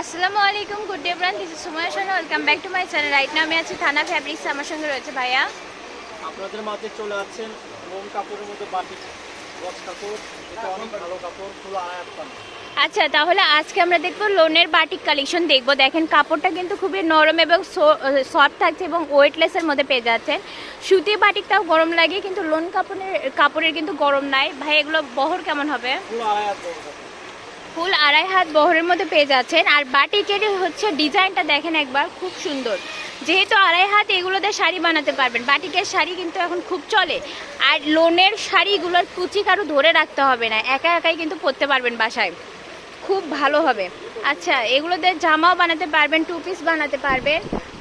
আসসালামু আলাইকুম good day bran this is Sumaiya Shah welcome back to my channel right now আমি আছি থানা ফ্যাব্রিক্স আমার সঙ্গে রয়েছে ভাইয়া। আপনাদের মাঝে চলে যাচ্ছেন মোম কাপড়ের মধ্যে বাটিক বক্স কাপড়। এটা অনেক ভালো কাপড় পুরো আয়াত পান। আচ্ছা তাহলে আজকে আমরা দেখব লোনের বাটিক কালেকশন দেখব দেখেন কাপড়টা কিন্তু খুবই নরম এবং সফট থাকছে এবং ওয়েটলেসের মধ্যে পেয়ে যাচ্ছেন। সুতি বাটিকটাও গরম লাগে কিন্তু লোন কাপড়ের কাপড়ের কিন্তু গরম নাই। ভাই এগুলো বহর কেমন হবে? পুরো আয়াত ফুল আড়াই হাত বহরের মধ্যে পেয়ে যাচ্ছেন। আর বাটিকের হচ্ছে ডিজাইনটা দেখেন একবার, খুব সুন্দর। যেহেতু আড়াই হাত এগুলোতে শাড়ি বানাতে পারবেন, বাটিকের শাড়ি কিন্তু এখন খুব চলে। আর লোনের শাড়িগুলোর কুচি কারও ধরে রাখতে হবে না, একা একাই কিন্তু পরতে পারবেন বাসায়। খুব ভালো হবে। আচ্ছা এগুলোতে জামাও বানাতে পারবেন টু পিস বানাতে পারবে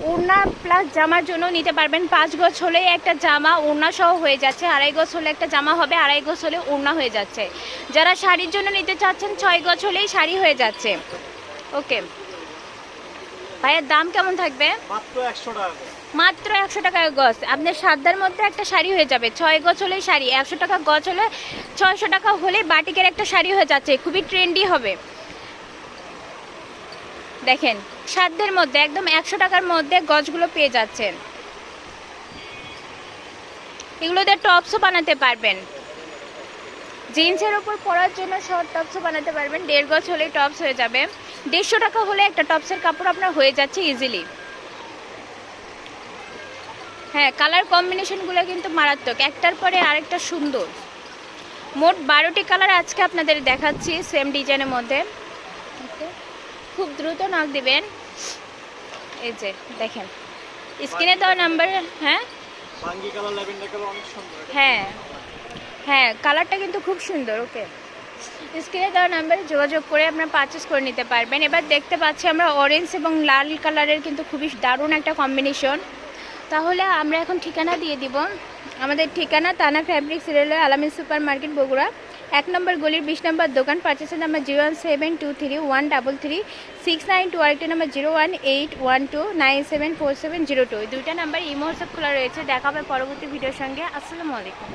ওড়না প্লাস জামার জন্য নিতে পারবেন পাঁচ গজ হলে একটা জামা ওড়না সহ হয়ে যাচ্ছে। আড়াই গজ হলে একটা জামা হবে, আড়াই গজ হলে ওড়না হয়ে যাচ্ছে। যারা শাড়ির জন্য নিতে চাচ্ছেন, ছয় গজ হলেই শাড়ি হয়ে যাচ্ছে। ওকে ভাইয়ের দাম কেমন থাকবে? মাত্র একশো টাকা। মাত্র একশো টাকা গজ। আপনার সাতটার মধ্যে একটা শাড়ি হয়ে যাবে। ছয় গজ হলেই শাড়ি একশো টাকা গজ হলে ছয়শো টাকা হলে বাটিকের একটা শাড়ি হয়ে যাচ্ছে। খুবই ট্রেন্ডি হবে। দেখেন সাধ্যের মধ্যে একদম একশো টাকার মধ্যে গজগুলো পেয়ে যাচ্ছেন। এগুলোতে টপসও বানাতে পারবেন। জিন্সের ওপর পরার জন্য শর্ট টপসও বানাতে পারবেন। দেড় গজ হলেই টপস হয়ে যাবে। দেড়শো টাকা হলে একটা টপসের কাপড় আপনার হয়ে যাচ্ছে ইজিলি হ্যাঁ কালার কম্বিনেশনগুলো কিন্তু মারাত্মক। একটার পরে আরেকটা সুন্দর। মোট বারোটি কালার আজকে আপনাদের দেখাচ্ছি সেম ডিজাইনের মধ্যে। খুব দ্রুত নক দিবেন। এই যে দেখেন। স্ক্রিনে দেওয়া নাম্বার হ্যাঁ? হ্যাঁ। হ্যাঁ কালারটা কিন্তু খুব সুন্দর ওকে স্ক্রিনে দেওয়া নাম্বারে যোগাযোগ করে আপনারা পারচেস করে নিতে পারবেন। এবার দেখতে পাচ্ছি আমরা অরেঞ্জ এবং লাল কালারের কিন্তু খুবই দারুণ একটা কম্বিনেশন তাহলে আমরা এখন ঠিকানা দিয়ে দিব। আমাদের ঠিকানা Tana fabrics railway Alamin super market Bogura. এক নম্বর গলির বিশ নম্বর দোকান পার্চেসের number zero one seven two three one double three six nine two আরেকটি number zero one eight one two nine seven four seven zero two দুইটা নাম্বার Imo WhatsApp খোলা রয়েছে। দেখা হবে পরবর্তী ভিডিওর সঙ্গে। আসসালামু আলাইকুম।